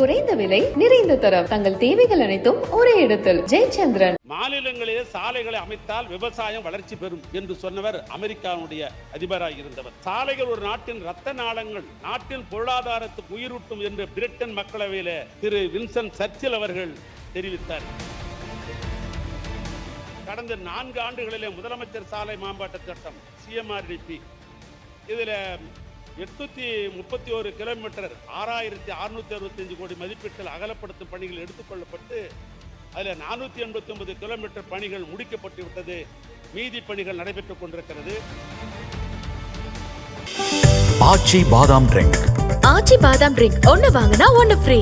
குறைந்த விலை நிறைந்த தரம். தங்கள் தேவைகள் அனைத்தும் ஒரே இடத்தில். ஜெயச்சந்திரன். மாநிலங்களிலே சாலைகளை அமைத்தால் விவசாயம் வளர்ச்சி பெறும் என்று சொன்னவர் அமெரிக்காவுடைய அதிபராக இருந்தவர். சாலைகள் ஒரு நாட்டின் ரத்த நாளங்கள் நாட்டின் பொருளாதாரத்துக்கு உயிரூட்டும் என்று பிரிட்டன் மக்களவையில திரு வின்சன் சர்ச்சில் அவர்கள் தெரிவித்தார். கடந்த நான்கு ஆண்டுகளிலே முதலமைச்சர் சாலை மேம்பாட்டு திட்டம் சிஎம்ஆர்டிபி இதில் எட்நூத்தி முப்பத்தி ஒரு கிலோமீட்டர் ஆறாயிரத்தி அறுநூத்தி அறுபத்தஞ்சு கோடி மதிப்பீட்டில் அகலப்படுத்தும் பணிகள் எடுத்துக்கொள்ளப்பட்டு அதில் நானூற்றி எண்பத்தி ஒன்பது கிலோமீட்டர் பணிகள் முடிக்கப்பட்டு விட்டது. மீதி பணிகள் நடைபெற்றுக் கொண்டிருக்கிறது. ஆச்சி பாதாம் ட்ரிங்க். ஆச்சி பாதாம் ட்ரிங்க். ஒன்னு வாங்கினா ஒன்னு ஃப்ரீ.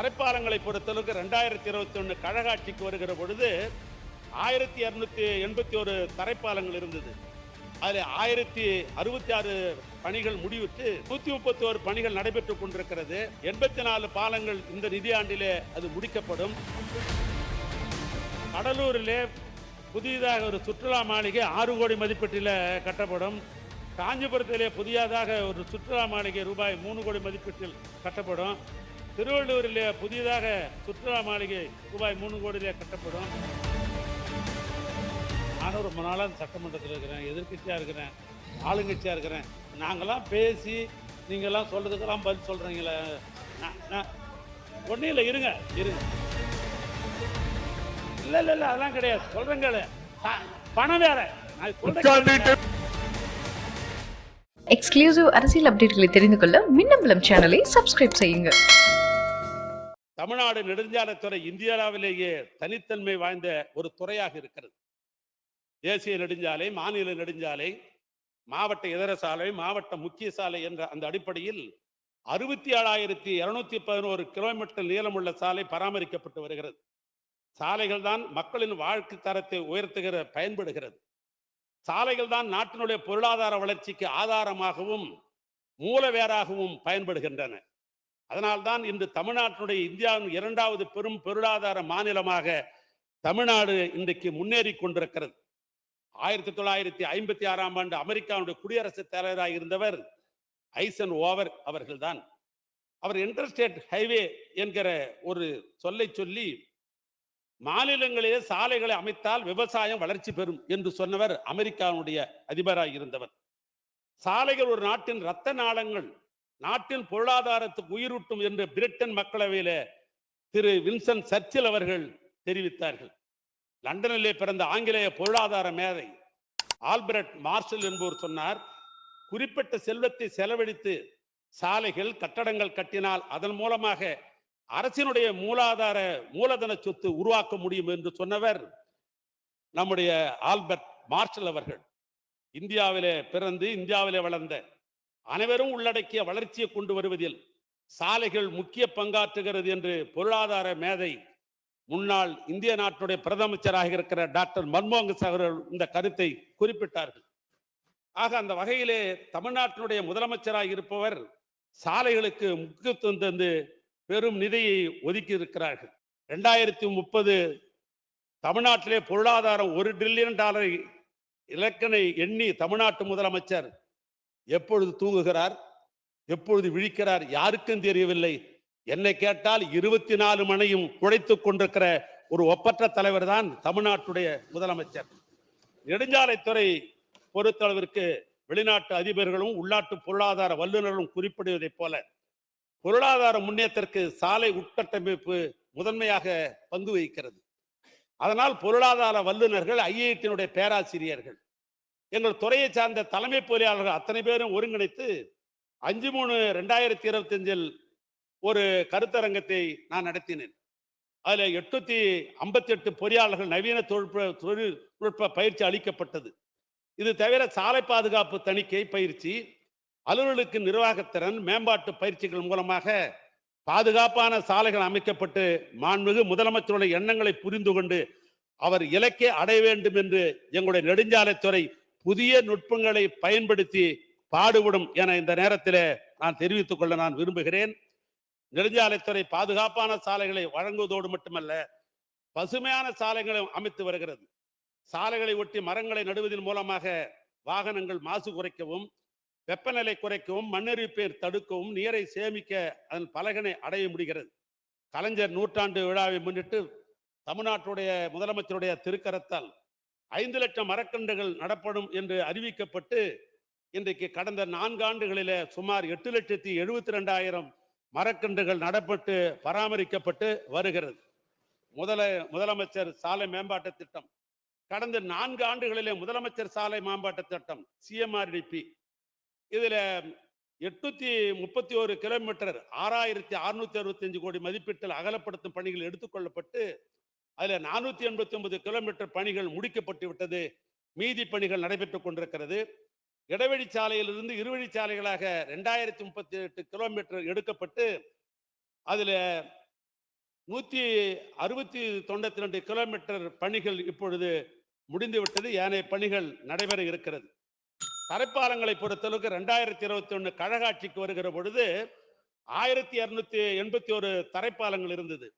தரைப்பாலங்களை பொறுத்தளவுக்கு ரெண்டாயிரத்தி இருபத்தி ஒன்று கழகாட்சிக்கு வருகிற பொழுது ஆயிரத்தி இரநூத்தி எண்பத்தி ஒரு தரைப்பாலங்கள் இருந்தது. அதில் ஆயிரத்தி அறுபத்தி ஆறு பணிகள் முடிவுற்று நூற்றி முப்பத்தி ஒரு பணிகள் நடைபெற்றுக் கொண்டிருக்கிறது. எண்பத்தி நாலு பாலங்கள் இந்த நிதியாண்டிலே அது முடிக்கப்படும். கடலூரிலே புதியதாக ஒரு சுற்றுலா மாளிகை ஆறு கோடி மதிப்பீட்டில் கட்டப்படும். காஞ்சிபுரத்திலே புதியதாக ஒரு சுற்றுலா மாளிகை ரூபாய் மூணு கோடி மதிப்பீட்டில் கட்டப்படும். திருவள்ளூரிலே புதியதாக சுற்றுலா மாளிகை ரூபாய் மூணு கோடியிலே கட்டப்படும். நானும் ரொம்ப நாளாக சட்டமன்றத்தில் இருக்கிறேன் எதிர்க்கட்சியாக இருக்கிறேன் ஆளுங்கட்சியாக இருக்கிறேன். நாங்களாம் பேசி நீங்கள்லாம் சொல்கிறதுக்கெல்லாம் பதில் சொல்கிறீங்களே ஒன்றும் இல்லை இருங்க இருங்க. இல்லை இல்லை இல்லை அதெல்லாம் கிடையாது. சொல்கிறேங்களே பணம் வேற. நான் எக்ஸ்க்ளூசிவ் அரசியல் அப்டேட்களை தெரிந்து கொள்ள மின்னம்பலம் சேனலை சப்ஸ்கிரைப் செய்யுங்க. தமிழ்நாடு நெடுஞ்சாலைத்துறை இந்தியாவிலேயே தனித்தன்மை வாய்ந்த ஒரு துறையாக இருக்கிறது. தேசிய நெடுஞ்சாலை மாநில நெடுஞ்சாலை மாவட்ட இதர சாலை மாவட்ட முக்கிய சாலை என்ற அந்த அடிப்படையில் அறுபத்தி ஏழாயிரத்தி இருநூத்தி பதினோரு கிலோமீட்டர் நீளமுள்ள சாலை பராமரிக்கப்பட்டு வருகிறது. சாலைகள் தான் மக்களின் வாழ்க்கை தரத்தை உயர்த்துகிற பயன்படுகிறது. சாலைகள் தான் நாட்டினுடைய பொருளாதார வளர்ச்சிக்கு ஆதாரமாகவும் மூலவேராகவும் பயன்படுகின்றன. அதனால்தான் இன்று தமிழ்நாட்டினுடைய இந்தியாவின் இரண்டாவது பெரும் பொருளாதார மாநிலமாக தமிழ்நாடு இன்றைக்கு முன்னேறி கொண்டிருக்கிறது. ஆயிரத்தி தொள்ளாயிரத்தி ஐம்பத்தி ஆறாம் ஆண்டு அமெரிக்காவுடைய குடியரசுத் தலைவராக இருந்தவர் ஐசன் ஓவர் அவர்கள்தான். அவர் இன்டர்ஸ்டேட் ஹைவே என்கிற ஒரு சொல்லை சொல்லி மாநிலங்களிலே சாலைகளை அமைத்தால் விவசாயம் வளர்ச்சி பெறும் என்று சொன்னவர் அமெரிக்காவுடைய அதிபராக இருந்தவர். சாலைகள் ஒரு நாட்டின் ரத்த நாளங்கள் நாட்டின் பொருளாதாரத்துக்கு உயிரூட்டும் என்று பிரிட்டன் மக்களவையில திரு வின்சன் சர்ச்சில் அவர்கள் தெரிவித்தார்கள். லண்டனிலே பிறந்த ஆங்கிலேய பொருளாதார மேதை ஆல்பர்ட் மார்ஷல் என்பவர் சொன்னார் குறிப்பிட்ட செல்வத்தை செலவழித்து சாலைகள் கட்டடங்கள் கட்டினால் அதன் மூலமாக அரசினுடைய மூலாதார மூலதன சொத்து உருவாக்க முடியும் என்று சொன்னவர் நம்முடைய ஆல்பர்ட் மார்ஷல் அவர்கள். இந்தியாவிலே பிறந்து இந்தியாவிலே வளர்ந்த அனைவரும் உள்ளடக்கிய வளர்ச்சியை கொண்டு வருவதில் சாலைகள் முக்கிய பங்காற்றுகிறது என்று பொருளாதார மேதை முன்னாள் இந்திய நாட்டுடைய பிரதமச்சராக இருக்கிற டாக்டர் மன்மோகன் சிங் அவர்கள் இந்த கருத்தை குறிப்பிட்டார்கள். ஆக அந்த வகையிலே தமிழ்நாட்டினுடைய முதலமைச்சராக இருப்பவர் சாலைகளுக்கு முக்கியத்துவம் தந்து பெரும் நிதியை ஒதுக்கி இருக்கிறார்கள். ரெண்டாயிரத்தி முப்பது தமிழ்நாட்டிலே பொருளாதாரம் ஒரு டிரில்லியன் டாலரை இலக்கணை எண்ணி தமிழ்நாட்டு முதலமைச்சர் எப்பொழுது தூங்குகிறார் எப்பொழுது விழிக்கிறார் யாருக்கும் தெரியவில்லை. என்னை கேட்டால் இருபத்தி நாலு மணியும் குழைத்துக் கொண்டிருக்கிற ஒரு ஒப்பற்ற தலைவர் தான் தமிழ்நாட்டுடைய முதலமைச்சர். நெடுஞ்சாலைத்துறை பொறுத்தளவிற்கு வெளிநாட்டு அதிபர்களும் உள்நாட்டு பொருளாதார வல்லுநர்களும் குறிப்பிடுவதைப் போல பொருளாதார முன்னேற்றத்திற்கு சாலை உட்கட்டமைப்பு முதன்மையாக பங்கு வகிக்கிறது. அதனால் பொருளாதார வல்லுநர்கள் ஐஐடியினுடைய பேராசிரியர்கள் எங்கள் துறையை சார்ந்த தலைமை பொறியாளர்கள் அத்தனை பேரும் ஒருங்கிணைத்து அஞ்சு மூணு ரெண்டாயிரத்தி இருபத்தஞ்சில் ஒரு கருத்தரங்கத்தை நான் நடத்தினேன். அதில் எட்நூத்தி ஐம்பத்தி எட்டு பொறியாளர்கள் நவீன தொழில்நுட்ப தொழில்நுட்ப பயிற்சி அளிக்கப்பட்டது. இது தவிர சாலை பாதுகாப்பு தணிக்கை பயிற்சி அலுவலர்களுக்கு நிர்வாகத்திறன் மேம்பாட்டு பயிற்சிகள் மூலமாக பாதுகாப்பான சாலைகள் அமைக்கப்பட்டு மாண்புமிகு முதலமைச்சருடைய எண்ணங்களை புரிந்து கொண்டு அவர் இலக்கை அடைய வேண்டும் என்று எங்களுடைய நெடுஞ்சாலைத்துறை புதிய நுட்பங்களை பயன்படுத்தி பாடுபடும் என இந்த நேரத்தில் நான் தெரிவித்துக் கொள்ள நான் விரும்புகிறேன். நெடுஞ்சாலைத்துறை பாதுகாப்பான சாலைகளை வழங்குவதோடு மட்டுமல்ல பசுமையான சாலைகளை அமைத்து வருகிறது. சாலைகளை ஒட்டி மரங்களை நடுவதன் மூலமாக வாகனங்கள் மாசு குறைக்கவும் வெப்பநிலை குறைக்கவும் மண்ணெரிப்பை தடுக்கவும் நீரை சேமிக்க அதன் பலகனை அடைய முடிகிறது. கலைஞர் நூற்றாண்டு விழாவை முன்னிட்டு தமிழ்நாட்டுடைய முதலமைச்சருடைய திருக்கரத்தால் ஐந்து லட்சம் மரக்கன்றுகள் நடப்படும் என்று அறிவிக்கப்பட்டு இன்றைக்கு கடந்த நான்காண்டுகளில சுமார் எட்டு லட்சத்தி எழுபத்தி ரெண்டாயிரம் மரக்கன்றுகள் நடப்பட்டு பராமரிக்கப்பட்டு வருகிறது. முதல முதலமைச்சர் சாலை மேம்பாட்டு திட்டம். கடந்த நான்கு ஆண்டுகளிலே முதலமைச்சர் சாலை மேம்பாட்டு திட்டம் சிஎம்ஆர்டிபி இதில் எட்நூத்தி முப்பத்தி ஒரு கிலோமீட்டர் ஆறாயிரத்தி அறுநூத்தி அறுபத்தஞ்சு கோடி மதிப்பீட்டில் அகலப்படுத்தும் பணிகள் எடுத்துக்கொள்ளப்பட்டு அதில் நானூற்றி எண்பத்தி ஒன்பது கிலோமீட்டர் பணிகள் முடிக்கப்பட்டு விட்டது. மீதி பணிகள் நடைபெற்றுக் கொண்டிருக்கிறது. இடைவெளி சாலையிலிருந்து இருவழி சாலைகளாக ரெண்டாயிரத்தி முப்பத்தி எட்டு கிலோமீட்டர் எடுக்கப்பட்டு அதில் நூற்றி அறுபத்தி தொண்ணூத்தி ரெண்டு கிலோமீட்டர் பணிகள் இப்பொழுது முடிந்துவிட்டது. ஏனைய பணிகள் நடைபெற இருக்கிறது. தரைப்பாலங்களை பொறுத்தளவுக்கு ரெண்டாயிரத்தி இருபத்தி ஒன்று கழகாட்சிக்கு வருகிற பொழுது ஆயிரத்தி இரநூத்தி எண்பத்தி ஒரு தரைப்பாலங்கள் இருந்தது.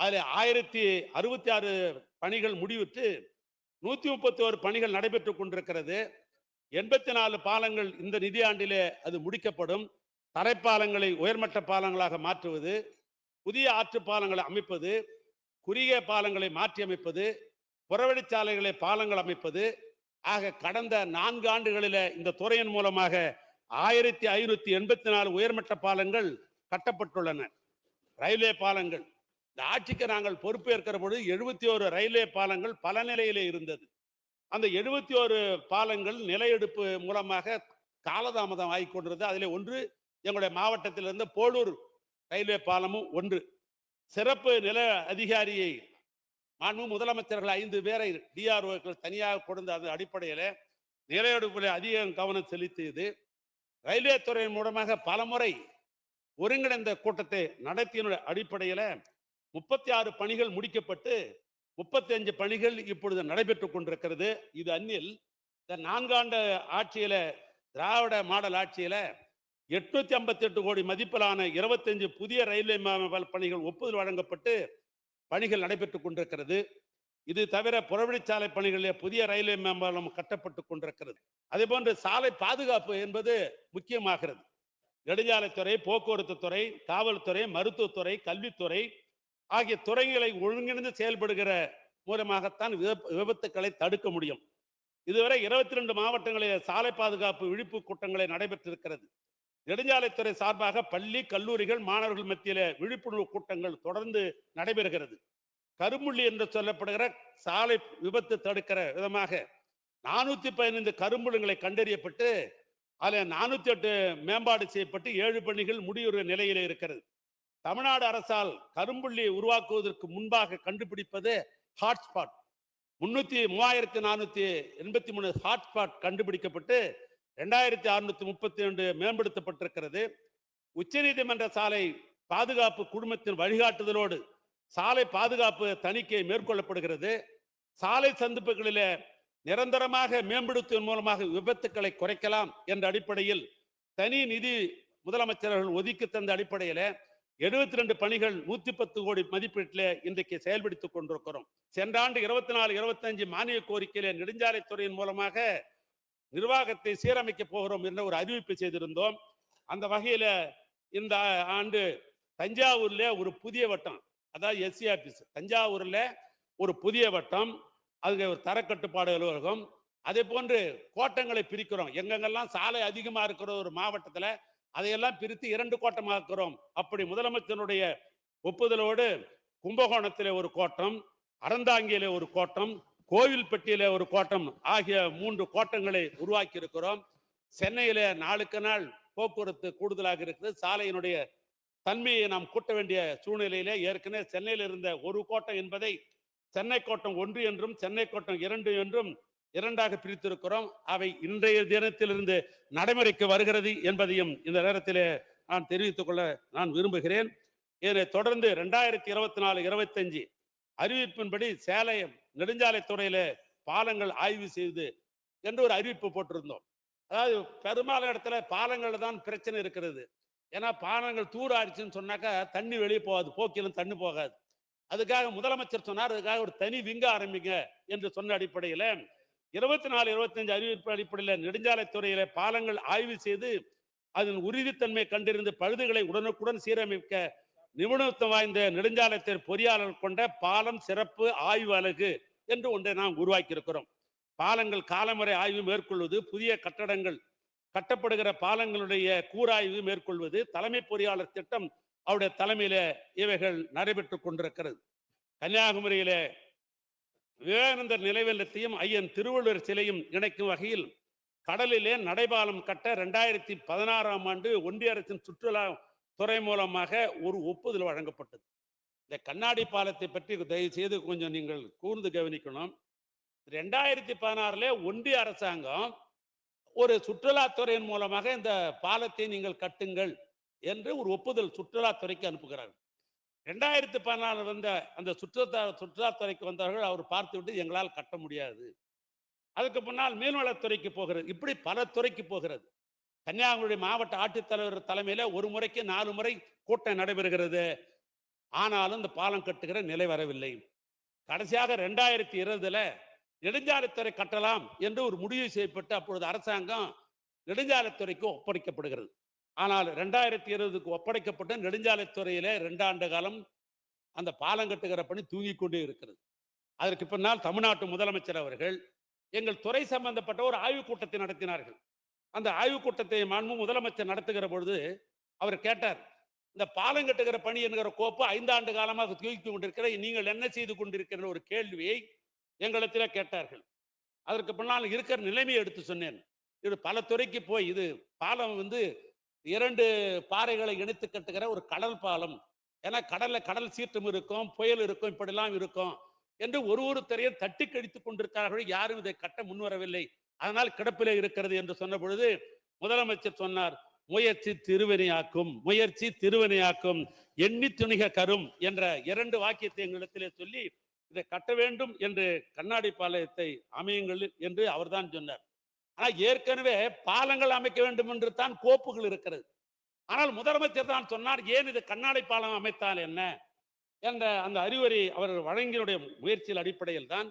அதில் ஆயிரத்தி அறுபத்தி ஆறு பணிகள் முடிவுற்று நூற்றி முப்பத்தி ஒரு பணிகள் நடைபெற்றுக் கொண்டிருக்கிறது. எண்பத்தி நாலு பாலங்கள் இந்த நிதியாண்டிலே அது முடிக்கப்படும். தரைப்பாலங்களை உயர்மட்ட பாலங்களாக மாற்றுவது புதிய ஆற்று பாலங்களை அமைப்பது குறுகிய பாலங்களை மாற்றி அமைப்பது புறவழிச்சாலைகளை பாலங்கள் அமைப்பது. ஆக கடந்த நான்கு ஆண்டுகளில் இந்த துறையின் மூலமாக ஆயிரத்தி ஐநூத்தி எண்பத்தி நாலு உயர்மட்ட பாலங்கள் கட்டப்பட்டுள்ளன. ரயில்வே பாலங்கள். இந்த ஆட்சிக்கு நாங்கள் பொறுப்பேற்கிற பொழுது எழுபத்தி ஒரு ரயில்வே பாலங்கள் பல நிலையிலே இருந்தது. அந்த எழுபத்தி ஒரு பாலங்கள் நிலையெடுப்பு மூலமாக காலதாமதம் ஆகிக் கொண்டிருந்தது அதில் ஒன்று எங்களுடைய மாவட்டத்திலிருந்து போலூர் ரயில்வே பாலமும் ஒன்று. சிறப்பு நில அதிகாரியை மாண்பு முதலமைச்சர்கள் ஐந்து பேரை டிஆர்ஓக்கள் தனியாக கொடுத்த அந்த அடிப்படையில் நிலையெடுப்பில் அதிகம் கவனம் செலுத்தியது. ரயில்வே துறையின் மூலமாக பலமுறை ஒருங்கிணைந்த கூட்டத்தை நடத்தியினுடைய அடிப்படையில் முப்பத்தி ஆறு பணிகள் முடிக்கப்பட்டு முப்பத்தி அஞ்சு பணிகள் இப்பொழுது நடைபெற்றுக் கொண்டிருக்கிறது. இது அந்நில் இந்த நான்காண்டு ஆட்சியில திராவிட மாடல் ஆட்சியில எட்நூத்தி ஐம்பத்தி எட்டு கோடி மதிப்பிலான இருபத்தஞ்சு புதிய ரயில்வே பணிகள் ஒப்புதல் வழங்கப்பட்டு பணிகள் நடைபெற்றுக் கொண்டிருக்கிறது. இது தவிர புறவழிச்சாலை பணிகளிலே புதிய ரயில்வே மேம்பாலம் கட்டப்பட்டு கொண்டிருக்கிறது. அதே போன்று சாலை பாதுகாப்பு என்பது முக்கியமாகிறது. நெடுஞ்சாலைத்துறை போக்குவரத்து துறை காவல்துறை மருத்துவத்துறை கல்வித்துறை ஆகிய துறைகளை ஒருங்கிணைந்து செயல்படுகிற மூலமாகத்தான் விப- விபத்துக்களை தடுக்க முடியும். இதுவரை இருபத்தி ரெண்டு மாவட்டங்களில் சாலை பாதுகாப்பு விழிப்பு கூட்டங்களை நடைபெற்றிருக்கிறது. நெடுஞ்சாலைத்துறை சார்பாக பள்ளி கல்லூரிகள் மாணவர்கள் மத்தியில் விழிப்புணர்வு கூட்டங்கள் தொடர்ந்து நடைபெறுகிறது. கருமுள்ளி என்று சொல்லப்படுகிற சாலை விபத்து தடுக்கிற விதமாக நானூற்றி பதினைந்து கரும்புள்ளிகளை கண்டறியப்பட்டு அதில் நானூற்றி எட்டு மேம்பாடு செய்யப்பட்டு ஏழு பணிகள் முடிவுற நிலையில் இருக்கிறது. தமிழ்நாடு அரசால் கரும்புள்ளி உருவாக்குவதற்கு முன்பாக கண்டுபிடிப்பது ஹாட்ஸ்பாட் முன்னூத்தி மூவாயிரத்தி நானூத்தி எண்பத்தி மூணு ஹாட்ஸ்பாட் கண்டுபிடிக்கப்பட்டு ரெண்டாயிரத்தி அறுநூத்தி முப்பத்தி ரெண்டு மேம்படுத்தப்பட்டிருக்கிறது. உச்சநீதிமன்ற சாலை பாதுகாப்பு குழுமத்தின் வழிகாட்டுதலோடு சாலை பாதுகாப்பு தணிக்கை மேற்கொள்ளப்படுகிறது. சாலை சந்திப்புகளிலே நிரந்தரமாக மேம்படுத்துவதன் மூலமாக விபத்துக்களை குறைக்கலாம் என்ற அடிப்படையில் தனி நிதி முதலமைச்சர்கள் ஒதுக்கி தந்த அடிப்படையில் எழுபத்தி ரெண்டு பணிகள் நூத்தி பத்து கோடி மதிப்பீட்டில் இன்றைக்கு செயல்படுத்திக் கொண்டிருக்கிறோம். சென்ற ஆண்டு இருபத்தி நாலு இருபத்தஞ்சு மானிய கோரிக்கையில நெடுஞ்சாலைத்துறையின் மூலமாக நிர்வாகத்தை சீரமைக்க போகிறோம் என்ற ஒரு அறிவிப்பு செய்திருந்தோம். அந்த வகையில இந்த ஆண்டு தஞ்சாவூர்ல ஒரு புதிய வட்டம் அதாவது எஸ்சி ஆபீஸ். தஞ்சாவூர்ல ஒரு புதிய வட்டம் அதுக்கு ஒரு தரக்கட்டுப்பாடு அலுவலகம். அதே போன்று கோட்டங்களை பிரிக்கிறோம். எங்கெங்கெல்லாம் சாலை அதிகமாக இருக்கிற ஒரு மாவட்டத்தில் அதையெல்லாம் பிரித்து இரண்டு கோட்டமாக்குறோம். அப்படி முதலமைச்சருடைய ஒப்புதலோடு கும்பகோணத்தில் ஒரு கோட்டம் அறந்தாங்கியில ஒரு கோட்டம் கோவில்பட்டியில ஒரு கோட்டம் ஆகிய மூன்று கோட்டங்களை உருவாக்கி இருக்கிறோம் சென்னையில நாளுக்கு நாள் போக்குவரத்து கூடுதலாக இருக்குது. சாலையினுடைய தன்மையை நாம் கூட்ட வேண்டிய சூழ்நிலையிலே ஏற்கனவே சென்னையில் இருந்த ஒரு கோட்டம் என்பதை சென்னை கோட்டம் ஒன்று என்றும் சென்னை கோட்டம் இரண்டு என்றும் இரண்டாக பிரித்திருக்கிறோம். அவை இன்றைய தினத்திலிருந்து நடைமுறைக்கு வருகிறது என்பதையும் இந்த நேரத்திலே நான் தெரிவித்துக் கொள்ள நான் விரும்புகிறேன். இதனை தொடர்ந்து ரெண்டாயிரத்தி இருபத்தி நாலு இருபத்தஞ்சு அறிவிப்பின்படி சேலை நெடுஞ்சாலைத்துறையில பாலங்கள் ஆய்வு செய்து என்று ஒரு அறிவிப்பு போட்டிருந்தோம். அதாவது பெரும்பாலான இடத்துல பாலங்கள் தான் பிரச்சனை இருக்கிறது. ஏன்னா பாலங்கள் தூர் ஆயிடுச்சுன்னு சொன்னாக்கா தண்ணி வெளியே போகாது போக்கிலும் தண்ணி போகாது. அதுக்காக முதலமைச்சர் சொன்னார் அதுக்காக ஒரு தனி விங்க ஆரம்பிங்க என்று சொன்ன அடிப்படையில் இருபத்தி நாலு இருபத்தஞ்சு அறிவிப்பு அடிப்படையில் நெடுஞ்சாலைத்துறையில பாலங்கள் ஆய்வு செய்து அதன் உறுதித்தன்மை கண்டறிந்து பழுதுகளை உடனுக்குடன் சீரமைக்க நிபுணத்துவம் வாய்ந்த நெடுஞ்சாலைத்துறை பொறியாளர் கொண்ட பாலம் சிறப்பு ஆய்வு அலகு என்று ஒன்றை நாம் உருவாக்கி இருக்கிறோம் பாலங்கள் காலமுறை ஆய்வு மேற்கொள்வது புதிய கட்டடங்கள் கட்டப்படுகிற பாலங்களுடைய கூராய்வு மேற்கொள்வது தலைமை பொறியாளர் திட்டம் அவருடைய தலைமையில இவைகள் நடைபெற்று கொண்டிருக்கிறது. கன்னியாகுமரியில விவேகானந்தர் நினைவில்லத்தையும் ஐயன் திருவள்ளுவர் சிலையும் இணைக்கும் வகையில் கடலிலே நடைபாலம் கட்ட ரெண்டாயிரத்தி பதினாறாம் ஆண்டு ஒன்றிய அரசின் சுற்றுலா துறை மூலமாக ஒரு ஒப்புதல் வழங்கப்பட்டது. இந்த கண்ணாடி பாலத்தை பற்றி தயவு செய்து கொஞ்சம் நீங்கள் கூர்ந்து கவனிக்கணும். ரெண்டாயிரத்தி பதினாறுல ஒன்றிய அரசாங்கம் ஒரு சுற்றுலாத்துறையின் மூலமாக இந்த பாலத்தை நீங்கள் கட்டுங்கள் என்று ஒரு ஒப்புதல் சுற்றுலாத்துறைக்கு அனுப்புகிறார்கள். ரெண்டாயிரத்தி பதினாலு வந்த அந்த சுற்றுலா சுற்றுலாத்துறைக்கு வந்தவர்கள் அவர் பார்த்துவிட்டு எங்களால் கட்ட முடியாது. அதுக்கு முன்னால் மீன்வளத்துறைக்கு போகிறது. இப்படி பல துறைக்கு போகிறது. கன்னியாகுமரி மாவட்ட ஆட்சித்தலைவர் தலைமையில் ஒரு முறைக்கு நாலு முறை கூட்டம் நடைபெறுகிறது. ஆனாலும் இந்த பாலம் கட்டுகிற நிலை வரவில்லை. கடைசியாக ரெண்டாயிரத்தி இருபதுல நெடுஞ்சாலைத்துறை கட்டலாம் என்று ஒரு முடிவு செய்யப்பட்டு அப்பொழுது அரசாங்கம் நெடுஞ்சாலைத்துறைக்கு ஒப்படைக்கப்படுகிறது. ஆனால் ரெண்டாயிரத்தி இருபதுக்கு ஒப்படைக்கப்பட்ட நெடுஞ்சாலைத்துறையிலே ரெண்டாண்டு காலம் அந்த பாலம் கட்டுகிற பணி தூங்கிக் கொண்டே இருக்கிறது. அதற்கு பின்னால் தமிழ்நாட்டு முதலமைச்சர் அவர்கள் எங்கள் துறை சம்பந்தப்பட்ட ஒரு ஆய்வுக் கூட்டத்தை நடத்தினார்கள். அந்த ஆய்வுக் கூட்டத்தை மாண்பு முதலமைச்சர் நடத்துகிற பொழுது அவர் கேட்டார் இந்த பாலம் கட்டுகிற பணி என்கிற கோப்பு ஐந்தாண்டு காலமாக தூக்கி கொண்டிருக்கிற நீங்கள் என்ன செய்து கொண்டிருக்கிற ஒரு கேள்வியை எங்களிடத்தில் கேட்டார்கள். அதற்கு பின்னால் இருக்கிற நிலைமையை எடுத்து சொன்னேன். இது பல துறைக்கு போய் இது பாலம் வந்து இரண்டு பாறைகளை இணைத்து கட்டுகிற ஒரு கடல் பாலம். ஏன்னா கடல்ல கடல் சீற்றம் இருக்கும் புயல் இருக்கும் இப்படிலாம் இருக்கும் என்று ஒரு ஒரு துறையை தட்டி கழித்துக் கொண்டிருக்கிறார்கள். யாரும் இதை கட்ட முன்வரவில்லை. அதனால் கிடப்பிலே இருக்கிறது என்று சொன்ன பொழுது முதலமைச்சர் சொன்னார் முயற்சி திருவினையாக்கும் முயற்சி திருவினையாக்கும் எண்ணி துணிக கரும் என்ற இரண்டு வாக்கியத்தை எங்களிடத்திலே சொல்லி இதை கட்ட வேண்டும் என்று கண்ணாடி பாளையத்தை அமையுங்கள் என்று அவர்தான் சொன்னார். ஆனால் ஏற்கனவே பாலங்கள் அமைக்க வேண்டும் என்று தான் கோப்புகள் இருக்கிறது. ஆனால் முதலமைச்சர் தான் சொன்னார் ஏன் இது கண்ணாடி பாலம் அமைத்தால் என்ன? என்ற அந்த அறிவுரை அவர் வழங்கியுடைய முயற்சியில் அடிப்படையில் தான்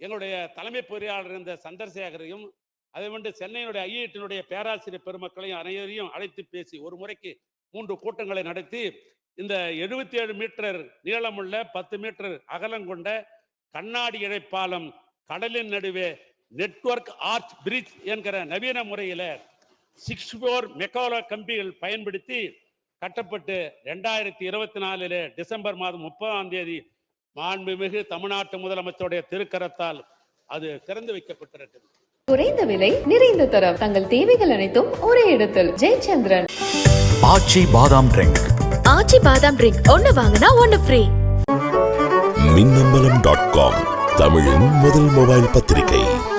எங்களுடைய தலைமை பொறியாளர் இருந்த சந்திரசேகரையும் அதை வந்து சென்னையினுடைய ஐஐடியினுடைய பேராசிரியர் பெருமக்களையும் அனைவரையும் அழைத்து பேசி ஒரு முறைக்கு மூன்று கூட்டங்களை நடத்தி இந்த எழுபத்தி ஏழு மீட்டர் நீளமுள்ள பத்து மீட்டர் அகலம் கொண்ட கண்ணாடி இழைப்பாலம் கடலின் நடுவே நெட்வொர்க் ஆர்ச் பிரிட்ஜ் என்கிற நவீன முறையில சிக்ஸ் போர் மெக்காலோ கம்பிகள் பயன்படுத்தி கட்டப்பட்டு ரெண்டாயிரத்தி இருபத்தி நாலிலே டிசம்பர் மாதம் முப்பதாம் தேதி மாண்புமிகு தமிழ்நாட்டு முதலமைச்சருடைய திருக்கரத்தால் அது திறந்து வைக்கப்பட்டிருக்கிறது. குறைந்த விலை நிறைந்த தரம். தங்கள் தேவைகள் அனைத்தும் ஒரே இடத்தில். ஜெயச்சந்திரன். ஆச்சி பாதாம் ட்ரிங்க். ஆச்சி பாதாம் ட்ரிங்க். ஒன்னு வாங்கினா ஒன்னு ஃப்ரீ மின்னம்பலம் டாட் காம் தமிழின் முதல் மொபைல் பத்திரிகை.